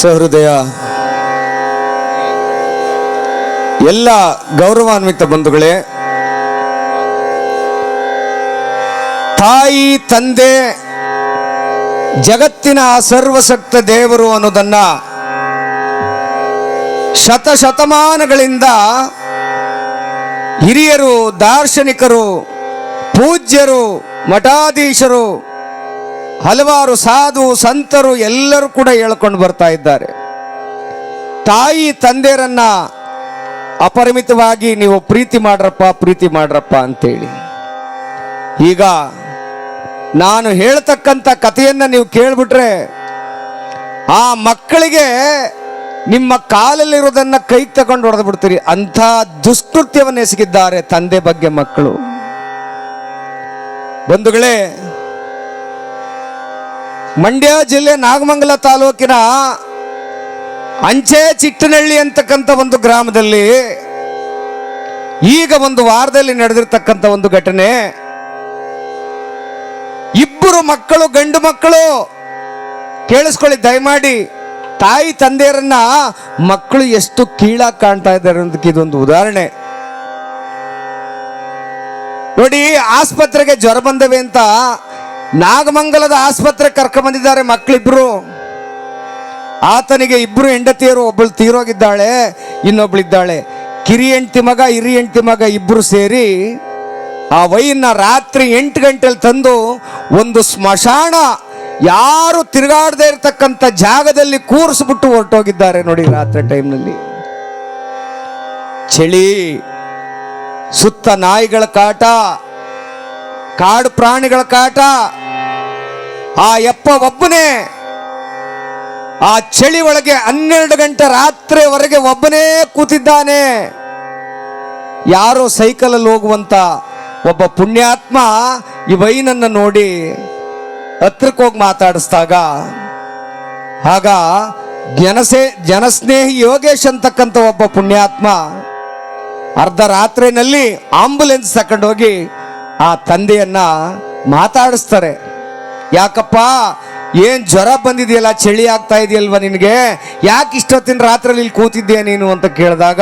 ಸಹೃದಯ ಎಲ್ಲ ಗೌರವಾನ್ವಿತ ಬಂಧುಗಳೇ, ತಾಯಿ, ತಂದೆ, ಜಗತ್ತಿನ ಸರ್ವಶಕ್ತ ದೇವರು ಅನ್ನೋದನ್ನ ಶತಶತಮಾನಗಳಿಂದ ಹಿರಿಯರು, ದಾರ್ಶನಿಕರು, ಪೂಜ್ಯರು, ಮಠಾಧೀಶರು ಹಲವಾರು ಸಾಧು ಸಂತರು ಎಲ್ಲರೂ ಕೂಡ ಹೇಳ್ಕೊಂಡು ಬರ್ತಾ ಇದ್ದಾರೆ. ತಾಯಿ ತಂದೆಯರನ್ನ ಅಪರಿಮಿತವಾಗಿ ನೀವು ಪ್ರೀತಿ ಮಾಡ್ರಪ್ಪ ಪ್ರೀತಿ ಮಾಡ್ರಪ್ಪ ಅಂತೇಳಿ. ಈಗ ನಾನು ಹೇಳ್ತಕ್ಕಂಥ ಕಥೆಯನ್ನ ನೀವು ಕೇಳ್ಬಿಟ್ರೆ ಆ ಮಕ್ಕಳಿಗೆ ನಿಮ್ಮ ಕಾಲಲ್ಲಿರೋದನ್ನ ಕೈ ತಗೊಂಡು ಹೊಡೆದು ಬಿಡ್ತೀರಿ. ಅಂಥ ದುಷ್ಕೃತ್ಯವನ್ನು ಎಸಗಿದ್ದಾರೆ ತಂದೆ ಬಗ್ಗೆ ಮಕ್ಕಳು. ಬಂಧುಗಳೇ ಮಂಡ್ಯ ಜಿಲ್ಲೆ ನಾಗಮಂಗಲ ತಾಲೂಕಿನ ಅಂಚೆ ಚಿಟ್ಟನಹಳ್ಳಿ ಅಂತಕ್ಕಂಥ ಒಂದು ಗ್ರಾಮದಲ್ಲಿ ಈಗ ಒಂದು ವಾರದಲ್ಲಿ ನಡೆದಿರ್ತಕ್ಕಂಥ ಒಂದು ಘಟನೆ. ಇಬ್ಬರು ಮಕ್ಕಳು, ಗಂಡು ಮಕ್ಕಳು, ಕೇಳಿಸ್ಕೊಳ್ಳಿ, ದಯಮಾಡಿ. ತಾಯಿ, ತಂದೆಯರನ್ನ ಮಕ್ಕಳು ಎಷ್ಟು ಕೀಳಾಗಿ ಕಾಣ್ತಾ ಇದ್ದಾರೆ ಅನ್ನೋದಕ್ಕೆ ಇದೊಂದು ಉದಾಹರಣೆ. ನೋಡಿ, ಆಸ್ಪತ್ರೆಗೆ ಜ್ವರ ಬಂದವೆ ಅಂತ ನಾಗಮಂಗಲದ ಆಸ್ಪತ್ರೆ ಕರ್ಕೊಂಬಂದಿದ್ದಾರೆ ಮಕ್ಕಳಿಬ್ರು ಆತನಿಗೆ ಇಬ್ರು ಹೆಂಡತಿಯರು ಒಬ್ಬಳು ತೀರೋಗಿದ್ದಾಳೆ, ಇನ್ನೊಬ್ಳಿದ್ದಾಳೆ. ಕಿರಿ ಹೆಂಡತಿ ಮಗ, ಹಿರಿ ಹೆಂಡತಿ ಮಗ ಇಬ್ರು ಸೇರಿ ಆ ವೈನ್ನ ರಾತ್ರಿ ಎಂಟು ಗಂಟೆಲಿ ತಂದು ಒಂದು ಸ್ಮಶಾನ ಯಾರು ತಿರುಗಾಡದೇ ಇರತಕ್ಕಂಥ ಜಾಗದಲ್ಲಿ ಕೂರಿಸ್ಬಿಟ್ಟು ಹೊರಟೋಗಿದ್ದಾರೆ ನೋಡಿ ರಾತ್ರಿ ಟೈಮ್ನಲ್ಲಿ. ಚಳಿ, ಸುತ್ತ ನಾಯಿಗಳ ಕಾಟ ಕಾಡು ಪ್ರಾಣಿಗಳ ಕಾಟ, ಆ ಯಪ್ಪ ಒಬ್ಬನೇ ಆ ಚಳಿ ಒಳಗೆ ಹನ್ನೆರಡು ಗಂಟೆ ರಾತ್ರಿವರೆಗೆ ಒಬ್ಬನೇ ಕೂತಿದ್ದಾನೆ. ಯಾರೋ ಸೈಕಲಲ್ಲಿ ಹೋಗುವಂತ ಒಬ್ಬ ಪುಣ್ಯಾತ್ಮ ಈ ವೈನನ್ನ ನೋಡಿ ಹತ್ರಕ್ಕೆ ಹೋಗಿ ಮಾತಾಡಿಸ್ದಾಗ, ಆಗ ಜನಸೇ, ಜನಸ್ನೇಹಿ ಯೋಗೇಶ್ ಅಂತಕ್ಕಂಥ ಒಬ್ಬ ಪುಣ್ಯಾತ್ಮ ಅರ್ಧ ರಾತ್ರಿನಲ್ಲಿ ಆಂಬುಲೆನ್ಸ್ ತಗೊಂಡೋಗಿ ಆ ತಂದೆಯನ್ನ ಮಾತಾಡಿಸ್ತಾರೆ. ಯಾಕಪ್ಪ, ಏನ್ ಜ್ವರ ಬಂದಿದೆಯಲ್ಲ, ಚಳಿ ಆಗ್ತಾ ಇದೆಯಲ್ವ ನಿನಗೆ? ಯಾಕೆ ಇಷ್ಟೊತ್ತಿನ ರಾತ್ರಿ ಇಲ್ಲಿ ಕೂತಿದ್ದೆ ನೀನು ಅಂತ ಕೇಳಿದಾಗ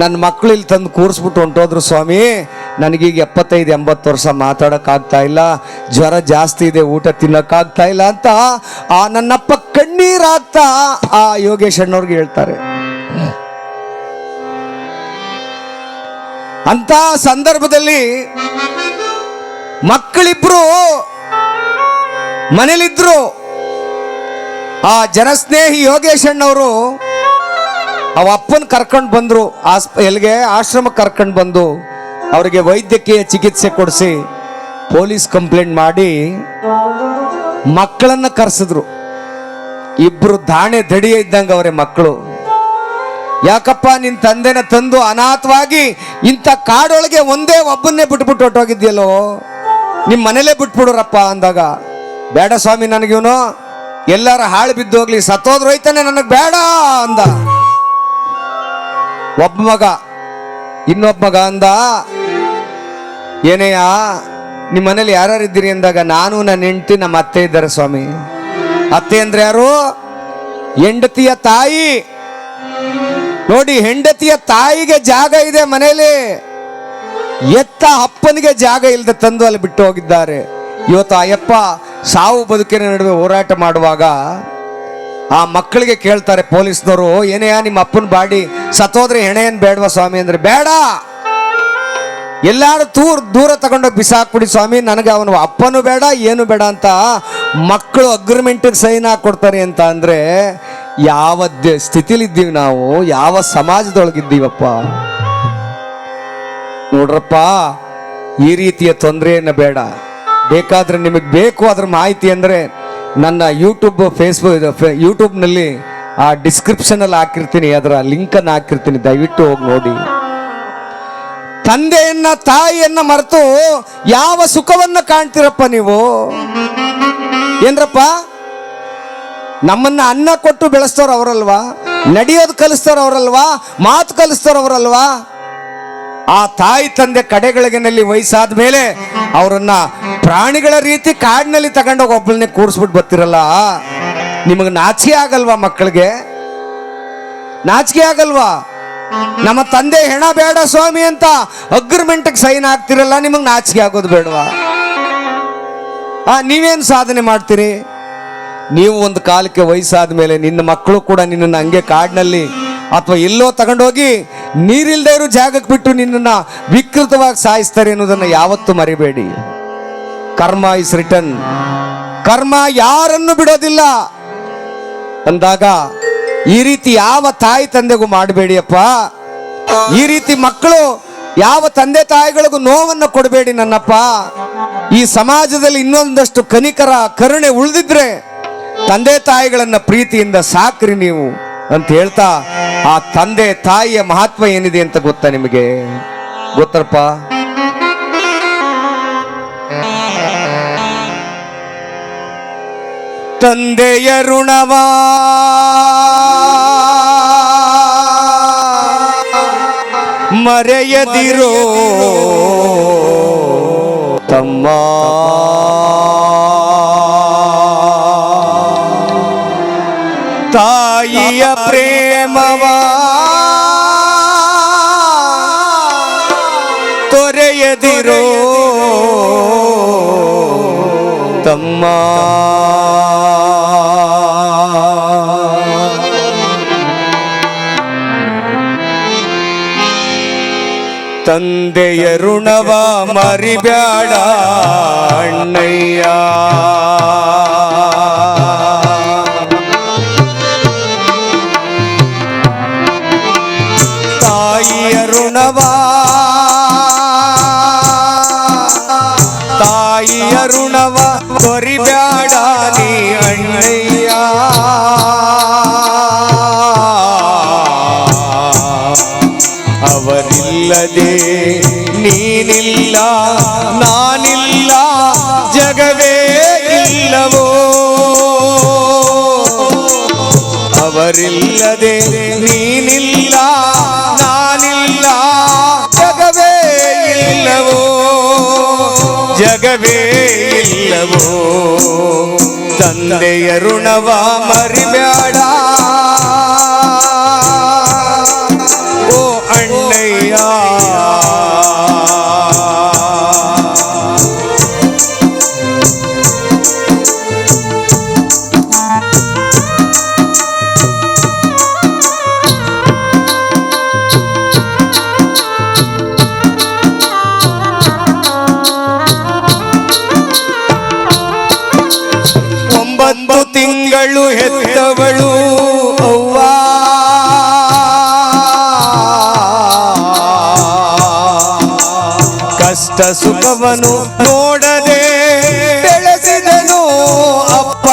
ನನ್ನ ಮಕ್ಕಳು ಇಲ್ಲಿ ತಂದು ಕೂರಿಸ್ಬಿಟ್ಟು ಹೊಂಟೋದ್ರು ಸ್ವಾಮಿ, ನನಗೀಗ ಎಪ್ಪತ್ತೈದು, ಎಂಬತ್ತು ವರ್ಷ ಮಾತಾಡೋಕ್ಕಾಗ್ತಾ ಇಲ್ಲ. ಜ್ವರ ಜಾಸ್ತಿ ಇದೆ, ಊಟ ತಿನ್ನೋಕ್ಕಾಗ್ತಾ ಇಲ್ಲ ಅಂತ ಆ ನನ್ನಪ್ಪ ಕಣ್ಣೀರಾಗ್ತಾ ಆ ಯೋಗೇಶ್ ಅಣ್ಣವ್ರಿಗೆ ಹೇಳ್ತಾರೆ. ಅಂತ ಸಂದರ್ಭದಲ್ಲಿ ಮಕ್ಕಳಿಬ್ರು, ಮನೇಲಿದ್ರು, ಆ ಜನಸ್ನೇಹಿ ಯೋಗೇಶಣ್ಣವರು ಅವ ಅಪ್ಪನ ಕರ್ಕೊಂಡು ಬಂದ್ರು, ಆಸ್ಪ ಎಲ್ಲಿಗೆ ಆಶ್ರಮಕ್ಕೆ ಕರ್ಕೊಂಡು ಬಂದು ಅವರಿಗೆ ವೈದ್ಯಕೀಯ ಚಿಕಿತ್ಸೆ ಕೊಡಿಸಿ ಪೊಲೀಸ್ ಕಂಪ್ಲೇಂಟ್ ಮಾಡಿ ಮಕ್ಕಳನ್ನ ಕರೆಸಿದ್ರು. ಇಬ್ರು ದಾಣೆ ದಡಿಯ ಇದ್ದಂಗೆ ಅವರೇ ಮಕ್ಕಳು. ಯಾಕಪ್ಪ ನಿನ್ ತಂದೆನ ತಂದು ಅನಾಥವಾಗಿ ಇಂಥ ಕಾಡೊಳಗೆ ಒಂದೇ ಒಬ್ಬನ್ನೇ ಬಿಟ್ಬಿಟ್ಟು ಹೊಟ್ಟೋಗಿದ್ಯಲ್ಲೋ ನಿಮ್ಮ ಮನೇಲೇ ಬಿಟ್ಬಿಡ್ರಪ್ಪ ಅಂದಾಗ, ಬೇಡ ಸ್ವಾಮಿ ನನಗಿವನು, ಎಲ್ಲಾರ ಹಾಳು ಬಿದ್ದೋಗ್ಲಿ ಹೋಗ್ಲಿ ಸತ್ತೋದ್ರು ಹೋಯ್ತಾನೆ ನನಗೆ ಬೇಡ ಅಂದ. ಒಬ್ಬ ಮಗ, ಇನ್ನೊಬ್ಬ ಮಗ ಅಂದ, ಏನೇಯ ನಿಮ್ಮ ಮನೇಲಿ ಯಾರ್ಯಾರು ಇದ್ದೀರಿ? ಅಂದಾಗ, ನಾನು ನನ್ನ ಹೆಂಡತಿ, ನಮ್ಮ ಅತ್ತೆ ಇದ್ದಾರೆ ಸ್ವಾಮಿ. ಅತ್ತೆ ಅಂದ್ರೆ ಯಾರು? ಹೆಂಡತಿಯ ತಾಯಿ. ನೋಡಿ, ಹೆಂಡತಿಯ ತಾಯಿಗೆ ಜಾಗ ಇದೆ ಮನೆಯಲ್ಲಿ ಎತ್ತ ಅಪ್ಪನಿಗೆ ಜಾಗ ಇಲ್ಲದೆ ತಂದು ಅಲ್ಲಿ ಬಿಟ್ಟು ಹೋಗಿದ್ದಾರೆ. ಇವತ್ತು ಅಯ್ಯಪ್ಪ ಸಾವು ಬದುಕಿನ ನಡುವೆ ಹೋರಾಟ ಮಾಡುವಾಗ ಆ ಮಕ್ಕಳಿಗೆ ಕೇಳ್ತಾರೆ ಪೊಲೀಸ್ನವರು ಏನೇ ನಿಮ್ಮ ಅಪ್ಪನ ಬಾಡಿ? ಸತ್ತೋದ್ರೆ ಹೆಣೆ ಏನ್ ಬೇಡವಾ ಸ್ವಾಮಿ ಅಂದ್ರೆ? ಬೇಡ! ಎಲ್ಲಾರು ತೂರ್ ದೂರ ತಗೊಂಡೋಗಿ ಬಿಸಾಕ್ಬಿಡಿ ಸ್ವಾಮಿ, ನನಗೆ ಅವನು ಅಪ್ಪನು ಬೇಡ, ಏನು ಬೇಡ ಅಂತ ಮಕ್ಕಳು ಅಗ್ರಿಮೆಂಟಿಗೆ ಸೈನ್ ಹಾಕೊಡ್ತಾರೆ ಅಂತ ಅಂದ್ರೆ ಯಾವ ಸ್ಥಿತಿಲಿದ್ದೀವಿ ನಾವು, ಯಾವ ಸಮಾಜದೊಳಗಿದ್ದೀವಪ್ಪ? ನೋಡ್ರಪ್ಪ, ಈ ರೀತಿಯ ತೊಂದರೆಯನ್ನು ಬೇಡ. ಬೇಕಾದ್ರೆ ನಿಮಗೆ ಬೇಕು ಅದ್ರ ಮಾಹಿತಿ ಅಂದರೆ ನನ್ನ ಯೂಟ್ಯೂಬ್ ಫೇಸ್ಬುಕ್ ಯೂಟ್ಯೂಬ್ನಲ್ಲಿ ಆ ಡಿಸ್ಕ್ರಿಪ್ಷನಲ್ಲಿ ಹಾಕಿರ್ತೀನಿ, ಅದರ ಲಿಂಕನ್ನು ಹಾಕಿರ್ತೀನಿ, ದಯವಿಟ್ಟು ಹೋಗಿ ನೋಡಿ. ತಂದೆಯನ್ನ, ತಾಯಿಯನ್ನ ಮರೆತು ಯಾವ ಸುಖವನ್ನ ಕಾಣ್ತೀರಪ್ಪ ನೀವು? ಏನ್ರಪ್ಪ? ನಮ್ಮನ್ನ ಅನ್ನ ಕೊಟ್ಟು ಬೆಳೆಸ್ತವ್ರು ಅವರಲ್ವಾ? ನಡೆಯೋದು ಕಲಿಸ್ತಾರ ಅವರಲ್ವಾ? ಮಾತು ಕಲಿಸ್ತಾರ ಅವರಲ್ವಾ? ಆ ತಾಯಿ ತಂದೆ ಕಡೆಗಳಿಗೆನಲ್ಲಿ ವಯಸ್ಸಾದ ಮೇಲೆ ಅವರನ್ನ ಪ್ರಾಣಿಗಳ ರೀತಿ ಕಾಡಿನಲ್ಲಿ ತಗೊಂಡೋಗಿ ಒಬ್ಬಳನ್ನೇ ಕೂರಿಸ್ಬಿಟ್ಟು ಬರ್ತಿರಲ್ಲ? ನಿಮಗೆ ನಾಚಿಕೆ ಆಗಲ್ವಾ ಮಕ್ಕಳಿಗೆ? ನಾಚಿಕೆ ಆಗಲ್ವಾ? ನಮ್ಮ ತಂದೆ ಹೆಣ ಬೇಡ ಸ್ವಾಮಿ ಅಂತ ಅಗ್ರಿಮೆಂಟ್ಗೆ ಸೈನ್ ಆಗ್ತಿರಲ್ಲ ನಿಮಗೆ ನಾಚಿಕೆ ಆಗೋದು ಬೇಡವಾ? ಆ, ನೀವೇನು ಸಾಧನೆ ಮಾಡ್ತೀರಿ? ನೀವು ಒಂದು ಕಾಲಕ್ಕೆ ವಯಸ್ಸಾದ ಮೇಲೆ ನಿನ್ನ ಮಕ್ಕಳು ಕೂಡ ನಿನ್ನನ್ನು ಹಂಗೆ ಕಾಡಿನಲ್ಲಿ ಅಥವಾ ಎಲ್ಲೋ ತಗೊಂಡೋಗಿ ನೀರಿಲ್ದೇ ಇರೋ ಜಾಗಕ್ಕೆ ಬಿಟ್ಟು ನಿನ್ನನ್ನು ವಿಕೃತವಾಗಿ ಸಾಯಿಸ್ತಾರೆ ಅನ್ನೋದನ್ನು ಯಾವತ್ತೂ ಮರಿಬೇಡಿ. ಕರ್ಮ ಇಸ್ ರಿಟರ್ನ್ ಕರ್ಮ ಯಾರನ್ನು ಬಿಡೋದಿಲ್ಲ. ಅಂದಾಗ ಈ ರೀತಿ ಯಾವ ತಾಯಿ ತಂದೆಗೂ ಮಾಡಬೇಡಿಯಪ್ಪ. ಈ ರೀತಿ ಮಕ್ಕಳು ಯಾವ ತಂದೆ ತಾಯಿಗಳಿಗೂ ನೋವನ್ನು ಕೊಡಬೇಡಿ ನನ್ನಪ್ಪ. ಈ ಸಮಾಜದಲ್ಲಿ ಇನ್ನೊಂದಷ್ಟು ಕನಿಕರ ಕರುಣೆ ಉಳಿದಿದ್ರೆ ತಂದೆ ತಾಯಿಗಳನ್ನ ಪ್ರೀತಿಯಿಂದ ಸಾಕ್ರಿ ನೀವು. ಅಂತ ಹೇಳ್ತಾ, ಆ ತಂದೆ ತಾಯಿಯ ಮಹತ್ವ ಏನಿದೆ ಅಂತ ಗೊತ್ತಾ ನಿಮಗೆ? ಗೊತ್ತಪ್ಪ ತಂದೆಯ ಋಣವ. ಮರೆಯದಿರೋ. ತಮ್ಮ ತಾಯಿಯ ಪ್ರೇಮವಾ? ತೊರೆಯದಿರೋ ತಮ್ಮ ತಂದೆಯ ಋಣವ ಮರಿಬ್ಯಾಡ ಅಣ್ಣಯ್ಯ. ಅವರಿಲ್ಲದೆ ನೀನಿಲ್ಲ, ನಾನಿಲ್ಲ, ಜಗವೇ ಇಲ್ಲವೋ? ಅವರಿಲ್ಲದೆ ನೀನಿಲ್ಲ, ನಾನಿಲ್ಲ, ಜಗವೇ ಇಲ್ಲವೋ? ಜಗವೇ ಇಲ್ಲವೋ? ತಂದೆಯ ಋಣವ ಮರಿಬೇಡ. ಕಷ್ಟ ಸುಖವನು ನೋಡದೆ ಬೆಳೆಸಿದನು ಅಪ್ಪ.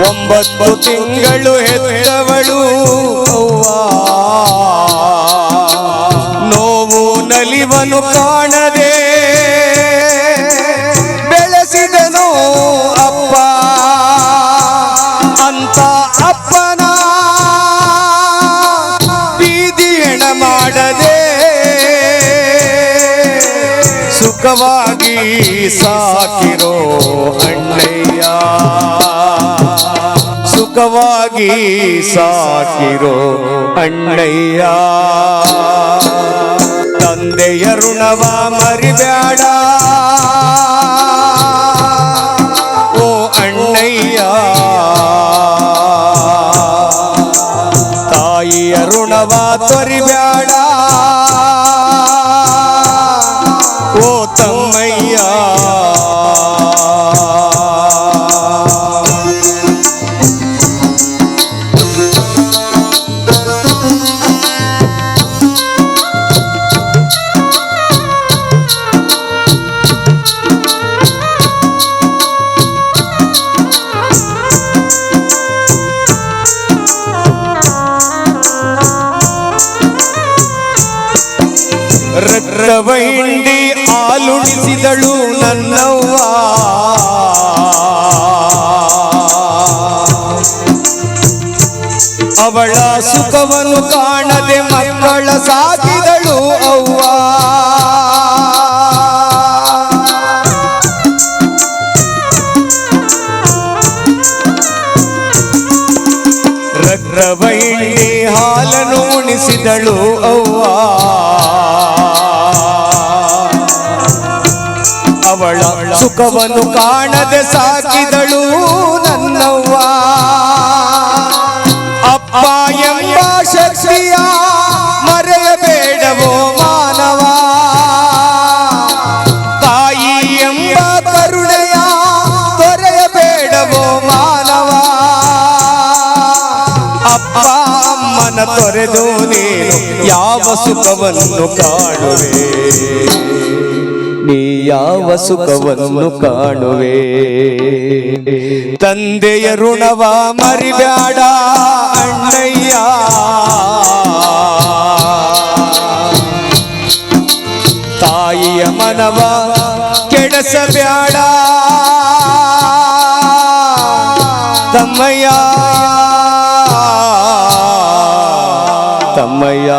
ಒಂಬತ್ತು ತಿಂಗಳು ಅವ್ವ. ನೋವು ನಲಿವನು ಕಾಣದೆ ಸುಖವಾಗಿ ಸಾಕಿರೋ ಅಣ್ಣಯ್ಯ. ಸುಖವಾಗಿ ಸಾಕಿರೋ ಅಣ್ಣಯ್ಯ. ತಂದೆಯ ಋಣವ ಮರಿಬೇಡ ಓ ಅಣ್ಣಯ್ಯ. ತಾಯಿಯ ಋಣವ ತೊರಿಬೇಡ ರಕ್ತವೈಂಡಿ ಆಲುಡಿಸಿದಳು ನನ್ನವ್ವ. ಅವಳ ಸುಖವನ್ನು ಕಾಣದೆ ಮಕ್ಕಳ ಸಾಕಿದಳು ಅವ್ವ. ರಕ್ತವೈಂಡಿ ಹಾಲನ್ನು ಉಣಿಸಿದಳು ಅವ್ವ. ಸುಖವನ್ನು ಕಾಣದೆ ಸಾಕಿದಳು ನನ್ನವ್ವ. ಅಪ್ಪ ಎಂಬ ಶಕ್ತಿಯ ಮರೆಯಬೇಡವೋ ಮಾನವ. ತಾಯಿ ಎಂಬ ಕರುಣೆಯ ತೊರೆಯಬೇಡವೋ ಮಾನವ. ಅಪ್ಪ ಅಮ್ಮನ ತೊರೆದು ನೀನು ಯಾವ ಸುಖವನ್ನು ಕಾಣುವೆ? ನೀ ಯಾವ ಸುಖವನ್ನು ಕಾಣುವೆ ತಂದೆಯ ಋಣವ ಮರಿಬ್ಯಾಡ ಅಣ್ಣಯ್ಯ ತಾಯಿಯ ಮನವ ಕೆಡಸಬ್ಯಾಡ ತಮ್ಮಯ್ಯ ತಮ್ಮಯ್ಯ